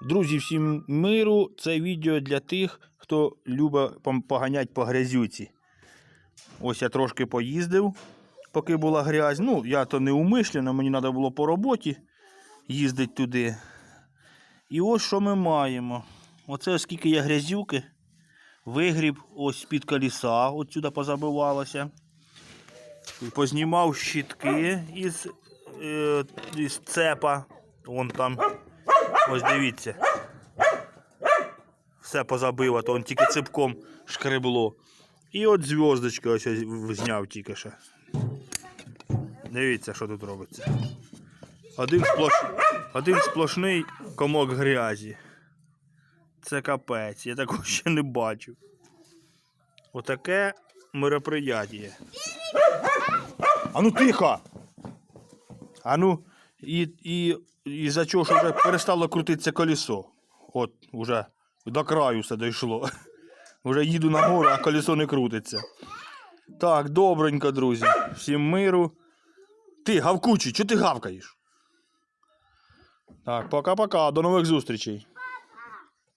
Друзі, всім миру. Це відео для тих, хто любить поганять по грязюці. Ось я трошки поїздив, поки була грязь. Ну, я то не умишлено, мені треба було по роботі їздити туди. І ось що ми маємо. Оце оскільки є грязюки, вигріб ось з-під коліса, от позабивалося. Познімав щітки із, е, із цепа. Вон там. Ось дивіться. Все позабило, то он тільки ципком шкребло. І от зв'язочка ось зняв тільки що. Дивіться, що тут робиться. Один, сплош... Один сплошний комок грязі. Це капець, я такого ще не бачив. Отаке мероприятие. А ну тихо! А і, і, і за чого, ж вже перестало крутитися колесо. От, уже до краю все дійшло. Уже їду на гору, а колесо не крутиться. Так, добренько, друзі. Всім миру. Ти, гавкучий, чого ти гавкаєш? Так, пока-пока, до нових зустрічей.